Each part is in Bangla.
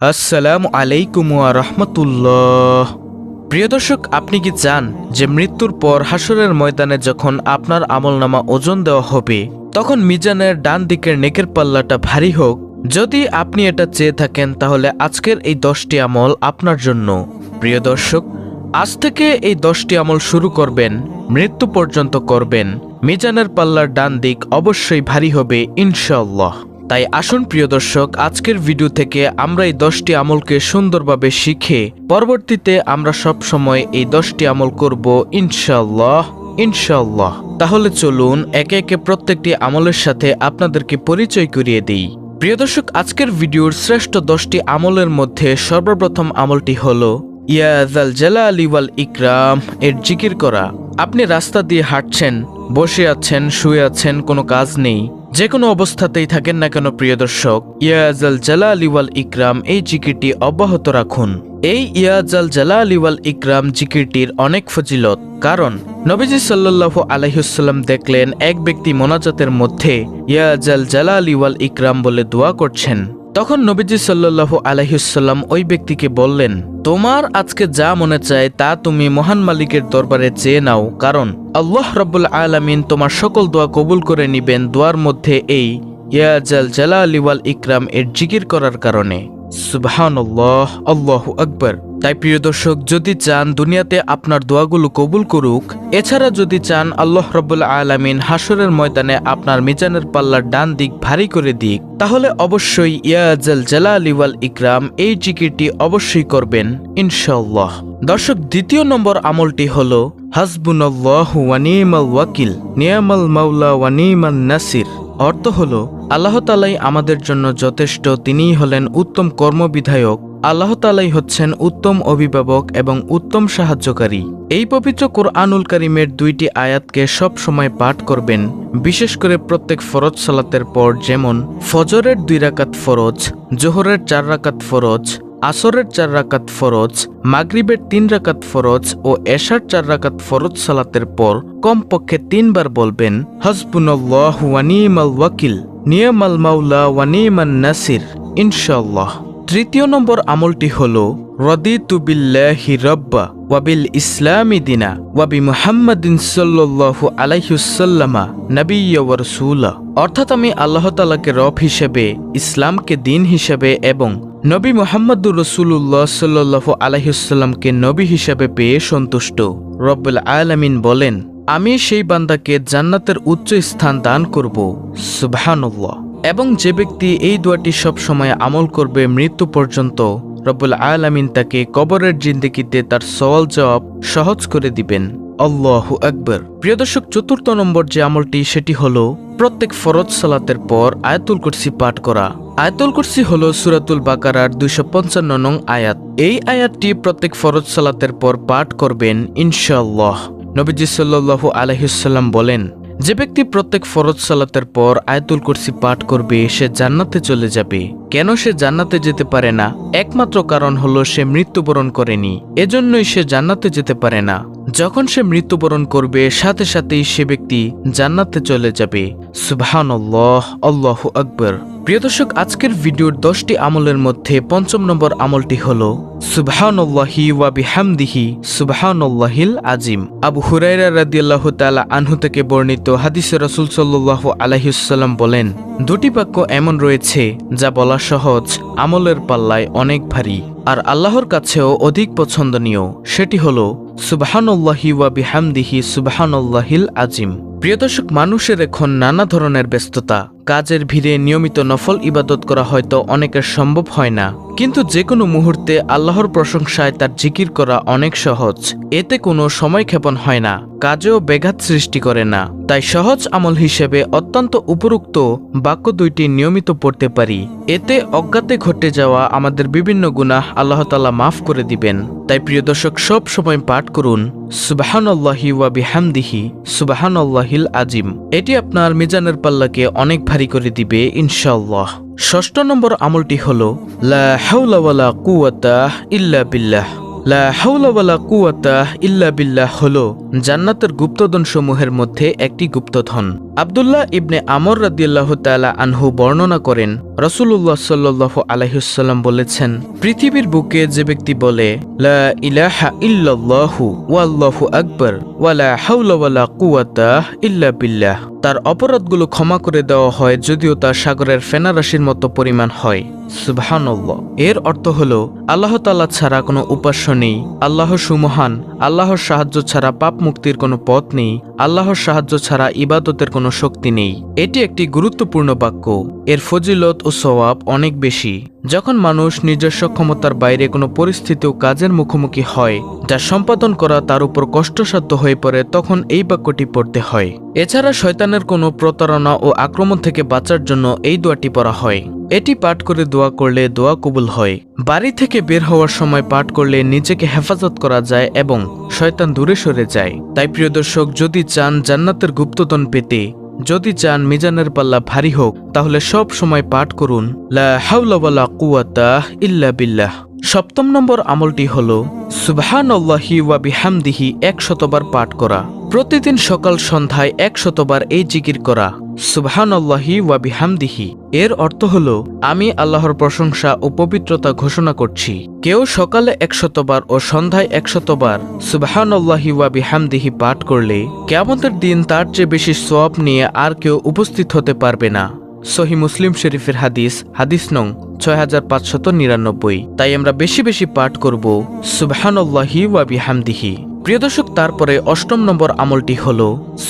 আসসালামু আলাইকুম রহমতুল্লাহ। প্রিয় দর্শক, আপনি কি চান যে মৃত্যুর পর হাসরের ময়দানে যখন আপনার আমলনামা ওজন দেওয়া হবে, তখন মিজানের ডান দিকের নেকের পাল্লাটা ভারী হোক? যদি আপনি এটা চেয়ে থাকেন, তাহলে আজকের এই দশটি আমল আপনার জন্য। প্রিয় দর্শক, আজ থেকে এই দশটি আমল শুরু করবেন, মৃত্যু পর্যন্ত করবেন। মিজানের পাল্লার ডান দিক অবশ্যই ভারী হবে, ইনশাআল্লাহ। তাই আসুন প্রিয় দর্শক, আজকের ভিডিও থেকে আমরা এই দশটি আমলকে সুন্দরভাবে শিখে পরবর্তীতে আমরা সব সময় এই দশটি আমল করব ইনশাল্লাহ ইনশাল্লাহ তাহলে চলুন একে একে প্রত্যেকটি আমলের সাথে আপনাদেরকে পরিচয় করিয়ে দিই। প্রিয় দর্শক, আজকের ভিডিওর শ্রেষ্ঠ দশটি আমলের মধ্যে সর্বপ্রথম আমলটি হলো ইয়াজাল জালা আলিওয়াল ইকরাম, এর জিকির করা। আপনি রাস্তা দিয়ে হাঁটছেন, বসে আছেন, শুয়ে আছেন, কোনো কাজ নেই। যে কোনো অবস্থাতেই থাকেন না কেন, প্রিয় দর্শক, ইয়াজাল জালা আলিওয়াল ইকরাম এই জিকিরটি অব্যাহত রাখুন। এই ইয়াজাল জালা আলিওয়াল ইকরাম জিকিরটির অনেক ফজিলত। কারণ, নবীজি সাল্লাল্লাহু আলাইহুসাল্লাম দেখলেন, এক ব্যক্তি মোনাজাতের মধ্যে ইয়াজাল জালা আলিওয়াল ইকরাম বলে দোয়া করছেন। তখন নবীজি সাল্লাল্লাহু আলাইহুসাল্লাম ওই ব্যক্তিকে বললেন, তোমার আজকে যা মনে চায় তা তুমি মহান মালিকের দরবারে চেয়ে নাও, কারণ আল্লাহ রব্বুল আলমিন তোমার সকল দোয়া কবুল করে নিবেন দোয়ার মধ্যে এই ইয়াজাল জালা আলিওয়াল ইকরাম এর জিকির করার কারণে। সুবাহ আল্লাহ আকবার। তাই প্রিয় দর্শক, যদি চান দুনিয়াতে আপনার দোয়াগুলো কবুল করুক, এছাড়া যদি চান আল্লাহ রব্বুল আলামিন হাসরের ময়দানে আপনার মিজানের পাল্লার ডান দিক ভারী করে দিক, তাহলে অবশ্যই ইয়াজাল জালালি ওয়াল ইকরাম এই জিকিরটি অবশ্যই করবেন ইনশাল্লাহ দর্শক, দ্বিতীয় নম্বর আমলটি হল, হাসবুনাল্লাহ ওয়ানিমাল ওয়াকিল, নিয়ামাল মাওলা ওয়ানিমাল নাসির। অর্থ হল, আল্লাহ তালাই আমাদের জন্য যথেষ্ট, তিনিই হলেন উত্তম কর্মবিধায়ক আল্লাহ তালাই হচ্ছেন উত্তম অভিভাবক এবং উত্তম সাহায্যকারী। এই পবিত্র কোরআনুল করিমের দুইটি আয়াতকে সব সময় পাঠ করবেন, বিশেষ করে প্রত্যেক ফরজ সালাতের পর যেমন, ফজরের দুই রাকাত ফরজ, জোহরের চার রাকাত ফরজ, আসরের চার রাকাত ফরজ, মাগরিবের তিন রাকাত ফরজ ও এশার চার রাকাত ফরজ সালাতের পর কমপক্ষে তিনবার বলবেন হসবুল্লাহ ওয়ানিমাল ওয়াকিল নিয়ম নিয়মাল মাওলা ওয়ানিমান নাসির ইনশাল্লাহ তৃতীয় নম্বর আমলটি হল, রদিতু বিল্লাহি রব্বা ওয়াবিল ইসলামী দিনা ওয়াবি মুহাম্মাদিন সাল্লাল্লাহু আলাইহুসাল্লামা ওয়া অর্থাৎ আমি আল্লাহ তাআলাকে রব হিসেবে, ইসলামকে দিন হিসেবে এবং নবী মোহাম্মদুর রসুল্লাহ সাল্লাল্লাহু আলাইহুসাল্লামকে নবী হিসেবে পেয়ে সন্তুষ্ট। রব্বুল আলামিন বলেন, আমি সেই বান্দাকে জান্নাতের উচ্চ স্থান দান করব। সুবহানাল্লাহ। এবং যে ব্যক্তি এই দোয়াটি সব সময় আমল করবে মৃত্যু পর্যন্ত, রব্বুল আলামিন তাকে কবরের জিন্দিগিতে তার সওয়াল জবাব সহজ করে দিবেন। আল্লাহু আকবর। প্রিয় দর্শক, চতুর্থ নম্বর যে আমলটি, সেটি হলো প্রত্যেক ফরজ সালাতের পর আয়াতুল কুরসি পাঠ করা। আয়াতুল কুরসি হল সুরাতুল বাকারার দুইশো পঞ্চান্ন নং আয়াত। এই আয়াতটি প্রত্যেক ফরজ সালাতের পর পাঠ করবেন ইনশাল্লাহ নবীজি সাল্লু আলহিসাল্লাম বলেন যে ব্যক্তি প্রত্যেক ফরজ সালাতের পর আয়তুল কুরসি পাঠ করবে, সে জান্নাতে চলে যাবে। কেন সে জান্নাতে যেতে পারে না? একমাত্র কারণ হলো সে মৃত্যুবরণ করেনি। এজন্যই সে জান্নাতে যেতে পারে না। যখন সে মৃত্যুবরণ করবে, সাথে সাথেই সে ব্যক্তি জান্নাতে চলে যাবে। সুবহান আল্লাহ আকবর। প্রিয় দর্শক, আজকের ভিডিওর দশটি আমলের মধ্যে পঞ্চম নম্বর আমলটি হল সুবহানাল্লাহি সুবহানাল্লাহিল আজিম আবু হুরাইরা বর্ণিত বলেন, দুটি বাক্য এমন রয়েছে যা বলা সহজ, আমলের পাল্লায় অনেক ভারী, আর আল্লাহর কাছেও অধিক পছন্দনীয়। সেটি হল, সুবহানাল্লাহি ওয়া বিহামদিহি, সুবহানাল্লাহিল আজিম প্রিয় দর্শক মানুষের এখন নানা ধরনের ব্যস্ততা। কাজের ভিড়ে নিয়মিত নফল ইবাদত করা হয়তো অনেকের সম্ভব হয় না। কিন্তু যে কোনো মুহূর্তে আল্লাহর প্রশংসায় তার জিকির করা অনেক সহজ। এতে কোনো সময় ক্ষেপণ হয় না, কাজেও ব্যাঘাত সৃষ্টি করে না। তাই সহজ আমল হিসেবে অত্যন্ত উপরুক্ত বাক্য দুইটি নিয়মিত পড়তে পারি। এতে অজ্ঞাতে ঘটে যাওয়া আমাদের বিভিন্ন গুনাহ আল্লাহ তালা মাফ করে দিবেন। তাই প্রিয় দর্শক, সব সময় পাঠ করুন, সুবাহানল্লাহি ওয়া বিহামদিহি, সুবাহানল্লাহিল আজিম। এটি আপনার মিজানের পাল্লাকে অনেক ভারী করে দিবে ইনশাল্লাহ ষষ্ঠ নম্বর আমলটি হল লা হাওলা ওয়ালা কুওয়াতা ইল্লা বিল্লাহ। লা কুওয়াতা ইল্লা বিল্লাহ হলো জান্নাতের মধ্যে একটি ইবনে তাআলা আনহু বর্ণনা করেন বলেছেন, পৃথিবীর বুকে যে ব্যক্তি বলে, লা ইলাহা ইল্লাল্লাহু ওয়াল্লাহু আকবার ইল্লা বিল্লাহ। তার অপরাধগুলো ক্ষমা করে দেওয়া হয় যদিও তা সাগরের ফেনারাশির মতো পরিমাণ হয়। সুবহানাল্লাহ। এর অর্থ হল, আল্লাহ তাল্লা ছাড়া কোনো উপাস্য নেই, আল্লাহ সুমহান, আল্লাহর সাহায্য ছাড়া পাপ মুক্তির কোনো পথ নেই আল্লাহর সাহায্য ছাড়া ইবাদতের কোনো শক্তি নেই। এটি একটি গুরুত্বপূর্ণ বাক্য। এর ফজিলত ও সওয়াব অনেক বেশি। যখন মানুষ নিজের সক্ষমতার বাইরে কোনো পরিস্থিতি ও কাজের মুখোমুখি হয়, যা সম্পাদন করা তার উপর কষ্টসাধ্য হয়ে পড়ে, তখন এই বাক্যটি পড়তে হয়। এছাড়া শয়তানের কোনো প্রতারণা ও আক্রমণ থেকে বাঁচার জন্য এই দোয়াটি পড়া হয়। এটি পাঠ করে দোয়া করলে দোয়া কবুল হয়। বাড়ি থেকে বের হওয়ার সময় পাঠ করলে নিজেকে হেফাজত করা যায় এবং শয়তান দূরে সরে যায়। তাই প্রিয় দর্শক, যদি চান জান্নাতের গুপ্ততন পেতে। যদি চান মিজানের পাল্লা ভারী হোক, তাহলে সব সময় পাঠ করুন, লা কুয়াতা ইল্লা বিল্লাহ। সপ্তম নম্বর আমলটি হল, সুবহানাল্লাহি ওয়া বিহামদিহি এক শতবার পাঠ করা। প্রতিদিন সকাল সন্ধ্যায় একশতবার এই জিকির করা। সুবহানাল্লাহি ওয়া বিহামদিহি। এর অর্থ হল, আমি আল্লাহর প্রশংসা ও পবিত্রতা ঘোষণা করছি। কেউ সকালে একশতবার ও সন্ধ্যায় একশতবার সুবহানাল্লাহি ওয়া বিহামদিহি পাঠ করলে, কেয়ামতের দিন তার চেয়ে বেশি সোয়াব নিয়ে আর কেউ উপস্থিত হতে পারবে না। সহি মুসলিম শরীফের হাদিস হাদিস নং ছয় হাজার পাঁচশত নিরানব্বই। তাই আমরা বেশি বেশি পাঠ করব, সুবহানাল্লাহি ওয়া বিহামদিহি। প্রিয় দর্শক তারপরে অষ্টম নম্বর আমলটি হল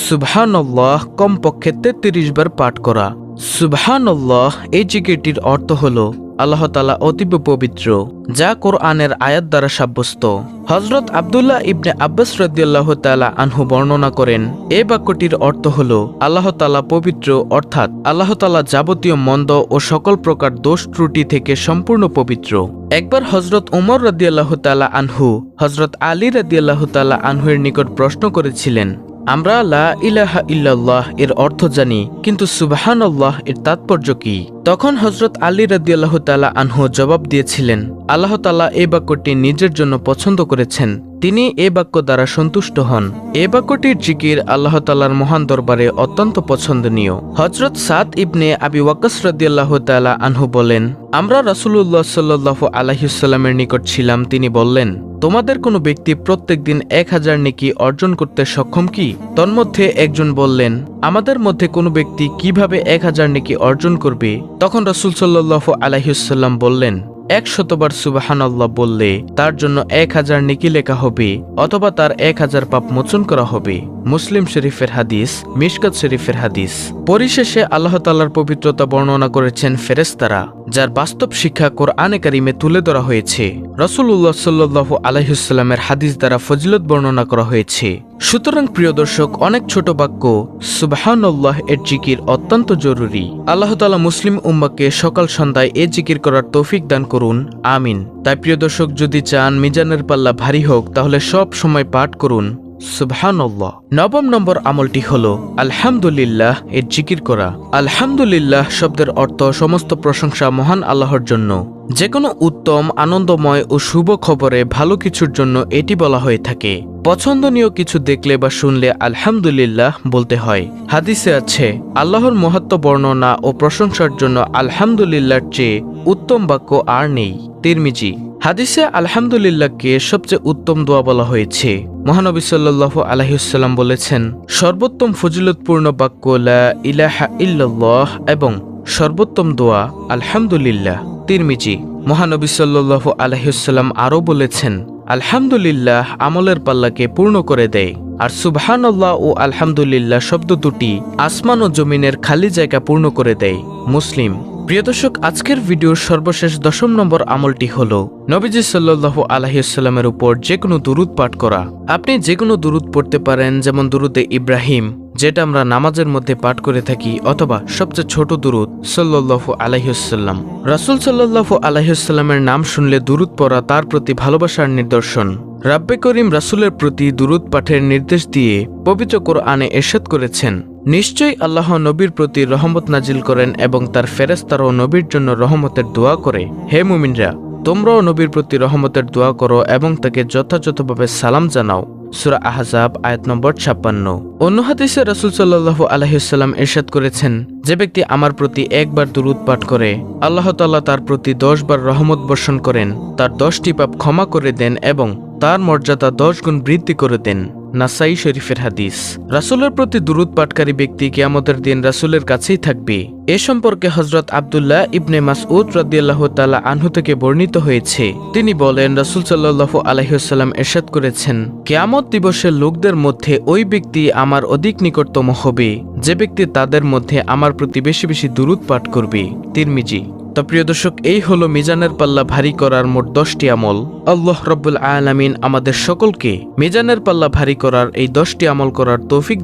সুবহানল্লাহ কমপক্ষে তেত্রিশ বার পাঠ করা। সুবহানাল্লাহ, এই জিকিরটির অর্থ হল, আল্লাহ তালা অতীব পবিত্র, যা কোরআনের আয়াত দ্বারা সাব্যস্ত। হজরত আবদুল্লাহ ইবনে আব্বাস রদিয়াল্লাহ তালা আনহু বর্ণনা করেন, এ বাক্যটির অর্থ হল, আল্লাহ তালা পবিত্র, অর্থাৎ আল্লাহ তালা যাবতীয় মন্দ ও সকল প্রকার দোষ ত্রুটি থেকে সম্পূর্ণ পবিত্র। একবার হজরত উমর রদিয়াল্লাহ তালা আনহু হজরত আলী রদিয়াল্লাহ তালা আনহুয়ের নিকট প্রশ্ন করেছিলেন আমরা লা ইলাহা ইল্লাল্লাহ এর অর্থ জানি কিন্তু সুবহানাল্লাহ এর তাৎপর্য কি? তখন হজরত আলী রাদিয়াল্লাহ আনহু জবাব দিয়েছিলেন, আল্লাহ তালা এই বাক্যটি নিজের জন্য পছন্দ করেছেন, তিনি এ বাক্য দ্বারা সন্তুষ্ট হন। এ বাক্যটির জিকির আল্লাহ তালার মহান দরবারে অত্যন্ত পছন্দনীয়। হজরত সাদ ইবনে আবি ওয়াকাস রদিয়াল্লাহ তালা আনহু বলেন, আমরা রাসুলুল্লাহ সাল্লাহ আলহিসাল্লামের নিকট ছিলাম, তিনি বললেন, তোমাদের কোনো ব্যক্তি প্রত্যেক দিন এক হাজার নেকি অর্জন করতে সক্ষম কি? তন্মধ্যে একজন বললেন আমাদের মধ্যে কোনো ব্যক্তি কীভাবে এক হাজার নেকি অর্জন করবে? তখন রসুল সাল্লাহ আলাইসাল্লাম বললেন, এক শতবার সুবাহান আল্লাহ বললে তার জন্য এক হাজার নেকি লেখা হবে অথবা তার এক হাজার পাপ মোচন করা হবে। মুসলিম শরীফের হাদিস, মিশকাত শরীফের হাদিস। পরিশেষে আল্লাহ তাল্লার পবিত্রতা বর্ণনা করেছেন ফেরেস্তারা যার বাস্তব শিক্ষা কোরআনে কারিমে তুলে ধরা হয়েছে। রসুল্লাহ সাল্লু আলহিসাল্লামের হাদিস দ্বারা ফজিলত বর্ণনা করা হয়েছে। সুতরাং, প্রিয় দর্শক, অনেক ছোট বাক্য সুবাহান্লাহ এর জিকির অত্যন্ত জরুরি। আল্লাহ তালা মুসলিম উম্মাকে সকাল সন্ধ্যায় এ জিকির করার তৌফিক দান করুন। আমিন। তাই, প্রিয় দর্শক, যদি চান মিজানের পাল্লা ভারী হোক, তাহলে সব সময় পাঠ করুন। সুবহানাল্লাহ। নবম নম্বর আমলটি হল, আলহামদুলিল্লাহ এর জিকির করা। আলহামদুলিল্লাহ শব্দের অর্থ সমস্ত প্রশংসা মহান আল্লাহর জন্য। যে কোনো উত্তম, আনন্দময় ও শুভ খবরে ভালো কিছুর জন্য এটি বলা হয়ে থাকে। পছন্দনীয় কিছু দেখলে বা শুনলে আলহামদুলিল্লাহ বলতে হয়। হাদিসে আছে, আল্লাহর মহত্ব বর্ণনা ও প্রশংসার জন্য আলহামদুলিল্লাহর চেয়ে উত্তম বাক্য আর নেই। তিরমিজি হাদিসে আলহামদুলিল্লাহকে সবচেয়ে উত্তম দোয়া বলা হয়েছে। মহানবী সাল্লাহ আলহিউসাল্লাম বলেছেন, সর্বোত্তম ফজিলতপূর্ণ বাক্য লা ইলাহা ইল্লাল্লাহ এবং সর্বোত্তম দোয়া আলহামদুলিল্লাহ। তিরমিজি, মহানবী সাল্লাহ আলহিউসাল্লাম আরও বলেছেন, আলহামদুলিল্লাহ আমলের পাল্লাকে পূর্ণ করে দেয়। আর সুবহানাল্লাহ ও আলহামদুলিল্লাহ শব্দ দুটি আসমান ও জমিনের খালি জায়গা পূর্ণ করে দেয়। মুসলিম প্রিয় দর্শক, আজকের ভিডিওর সর্বশেষ দশম নম্বর আমলটি হল, নবীজি সাল্লু আলহিউসাল্লামের উপর যে কোনো দুরুদ পাঠ করা। আপনি যে কোনো দুরুদ পড়তে পারেন, যেমন দুরুদে ইব্রাহিম যেটা আমরা নামাজের মধ্যে পাঠ করে থাকি অথবা সবচেয়ে ছোট দুরুদ সাল্লাহ আলাইসাল্লাম রাসুল সাল্লাহ আলাইসাল্লামের নাম শুনলে দুরুদ পড়া তার প্রতি ভালোবাসার নিদর্শন। রাব্বে করিম রাসুলের প্রতি দুরুদ পাঠের নির্দেশ দিয়ে পবিত্র কোরআনে এরশাদ করেছেন। নিশ্চয়ই আল্লাহ নবীর প্রতি রহমত নাজিল করেন এবং তার ফেরেস্তারও নবীর জন্য রহমতের দোয়া করে। হে মুমিনরা, তোমরাও নবীর প্রতি রহমতের দোয়া করো এবং তাকে যথাযথভাবে সালাম জানাও। সুরা আহজাব, আয়াত নম্বর ছাপ্পান্ন। অন্য হাদিসে রসুল সাল্লাহ আলহিসাল্লাম এরশাদ করেছেন, যে ব্যক্তি আমার প্রতি একবার দুরুদ পাঠ করে, আল্লাহ তাল্লাহ তার প্রতি দশবার রহমত বর্ষণ করেন, তার দশটি পাপ ক্ষমা করে দেন এবং তার মর্যাদা দশ গুণ বৃদ্ধি করে দেন নাসাই শরীফের হাদিস। রাসুলের প্রতি দুরুদ পাঠকারী ব্যক্তি কিয়ামতের দিন রাসুলের কাছেই থাকবে। এ সম্পর্কে হজরত আবদুল্লাহ ইবনে মাসউদ রাদিয়াল্লাহু তাআলা আনহু থেকে বর্ণিত হয়েছে। তিনি বলেন, রাসূল সাল্লাল্লাহু আলাইহি এরশাদ করেছেন, কেয়ামত দিবসের লোকদের মধ্যে ওই ব্যক্তি আমার অধিক নিকটতম হবে। যে ব্যক্তি তাদের মধ্যে আমার প্রতি বেশি বেশি দুরুদ পাঠ করবে। তিরমিজি তো প্রিয় দর্শক, এই হলো মিজানের পাল্লা ভারী করার মোট দশটি আমল। আল্লাহ রব্বুল আলামিন আমাদের সকলকে মিজানের পাল্লা ভারী করার এই দশটি আমল করার তৌফিক